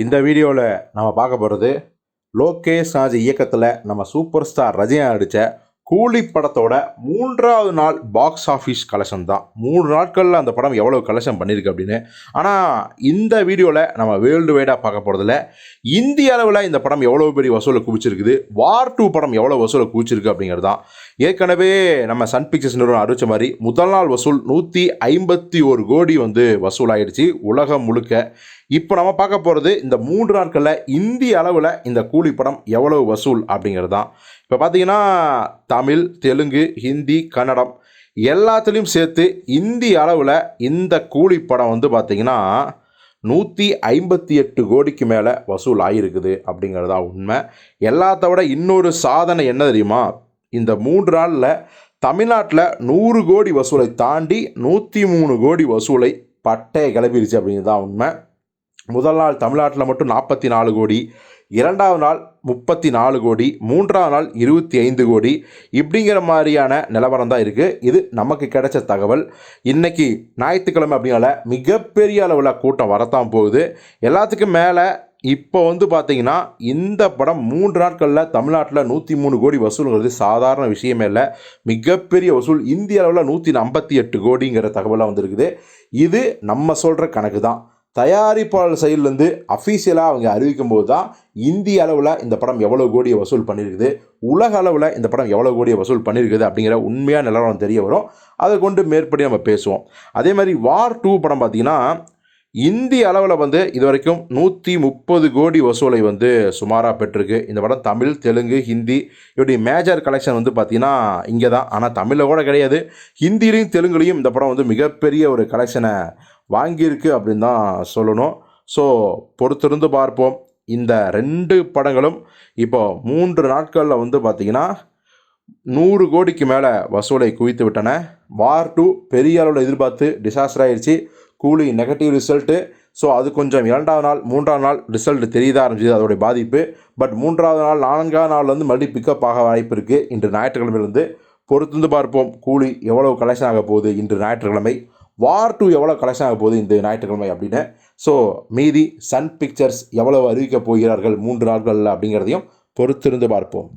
இந்த வீடியோவில் நம்ம பார்க்க போகிறது லோகேஷ் ராஜ் இயக்கத்தில் நம்ம சூப்பர் ஸ்டார் ரஜினி நடித்த கூலி படத்தோட மூன்றாவது நாள் பாக்ஸ் ஆஃபீஸ் கலெக்ஷன் தான் மூணு நாட்களில் அந்த படம் எவ்வளோ கலெக்ஷன் பண்ணியிருக்கு அப்படின்னு. ஆனால் இந்த வீடியோவில் நம்ம வேர்ல்டு வைடாக பார்க்க போகிறதில்ல இந்திய அளவில் இந்த படம் எவ்வளோ பெரிய வசூலை குவிச்சிருக்குது? வார் டூ படம் எவ்வளோ வசூலை குவிச்சிருக்கு அப்படிங்கிறது தான் ஏற்கனவே நம்ம சன் பிக்சர்ஸ் நிறுவனம் அறிவிச்ச மாதிரி முதல் நாள் வசூல் நூற்றி ஐம்பத்தி ஒரு கோடி வந்து வசூலாகிடுச்சு உலகம் முழுக்க. இப்போ நம்ம பார்க்க போகிறது இந்த மூன்று நாட்களில் இந்திய அளவில் இந்த கூலி படம் எவ்வளவு வசூல் அப்படிங்கிறது தான் இப்போ பார்த்தீங்கன்னா தமிழ் தெலுங்கு ஹிந்தி கன்னடம் எல்லாத்துலேயும் சேர்த்து இந்திய அளவில் இந்த கூலி படம் வந்து பார்த்திங்கன்னா நூற்றி ஐம்பத்தி எட்டு கோடிக்கு மேலே வசூல் ஆகிருக்குது அப்படிங்கிறதா உண்மை. எல்லாத்த விட இன்னொரு சாதனை என்ன தெரியுமா? இந்த மூன்று நாளில் தமிழ்நாட்டில் நூறு கோடி வசூலை தாண்டி நூற்றி மூணு கோடி வசூலை பட்டை கிளப்பிடுச்சு அப்படிங்கிறது தான் உண்மை. முதல் நாள் தமிழ்நாட்டில் மட்டும் நாற்பத்தி நாலு கோடி இரண்டாவது நாள் முப்பத்தி நாலு கோடி மூன்றாவது நாள் இருபத்தி ஐந்து கோடி. இப்படிங்கிற மாதிரியான நிலவரம் தான் இருக்குது இது நமக்கு கிடைச்ச தகவல். இன்றைக்கி ஞாயிற்றுக்கிழமை அப்படின்னால மிகப்பெரிய அளவில் கூட்டம் வரத்தான் போகுது. எல்லாத்துக்கும் மேலே இப்போ வந்து பார்த்தீங்கன்னா இந்த படம் மூன்று நாட்களில் தமிழ்நாட்டில் நூற்றி மூணு கோடி வசூலுங்கிறது சாதாரண விஷயமே இல்லை. மிகப்பெரிய வசூல். இந்திய அளவில் நூற்றி ஐம்பத்தி எட்டு கோடிங்கிற தகவலாக வந்திருக்குது. இது நம்ம சொல்கிற கணக்கு தான். தயாரிப்பாளர் சைட்லேருந்து அஃபீஷியலாக அவங்க அறிவிக்கும் போது தான் இந்திய அளவில் இந்த படம் எவ்வளோ கோடியை வசூல் பண்ணியிருக்குது உலக அளவில் இந்த படம் எவ்வளோ கோடியை வசூல் பண்ணியிருக்குது அப்படிங்கிற உண்மையான நிலவரம் தெரிய வரும். அதை கொண்டு மேற்படி நம்ம பேசுவோம். அதே மாதிரி வார் டூ படம் பார்த்திங்கன்னா இந்திய அளவில் வந்து இது வரைக்கும் நூற்றி முப்பது கோடி வசூலை வந்து சுமாராக பெற்றிருக்கு. இந்த படம் தமிழ் தெலுங்கு ஹிந்தி இப்படி மேஜர் கலெக்ஷன் வந்து பார்த்திங்கன்னா இங்கே தான் ஆனால் தமிழில் கூட கிடையாது. ஹிந்திலையும் தெலுங்குலையும் இந்த படம் வந்து மிகப்பெரிய ஒரு கலெக்ஷனை வாங்கியிருக்கு அப்படின்னு தான் சொல்லணும். ஸோ பொறுத்திருந்து பார்ப்போம். இந்த ரெண்டு படங்களும் இப்போ மூன்று நாட்களில் வந்து பார்த்திங்கன்னா நூறு கோடிக்கு மேலே வசூலை குவித்து விட்டன. வார் டூ பெரிய அளவில் எதிர்பார்த்து டிசாஸ்டர் ஆயிடுச்சு கூலி நெகட்டிவ் ரிசல்ட்டு ஸோ அது கொஞ்சம் இரண்டாவது நாள் மூன்றாவது நாள் ரிசல்ட் தெரியத ஆரம்பிச்சது அதோடைய பாதிப்பு. பட் மூன்றாவது நாள் நான்காவது நாள் வந்து மறுபடியும் பிக்கப் ஆக வாய்ப்பு இருக்குது இன்று ஞாயிற்றுக்கிழமையிலிருந்து பொறுத்திருந்து பார்ப்போம். கூலி எவ்வளோ கலெக்ஷன் ஆக போகுது இன்று ஞாயிற்றுக்கிழமை. வார் டூ எவ்வளோ கலெக்ஷன் ஆக போகுது இந்த ஞாயிற்றுக்கிழமை அப்படின்னு? ஸோ மீதி சன் பிக்சர்ஸ் எவ்வளவு அறிவிக்கப் போகிறார்கள்? மூன்று நாட்களில் அப்படிங்கிறதையும் பொறுத்திருந்து பார்ப்போம்.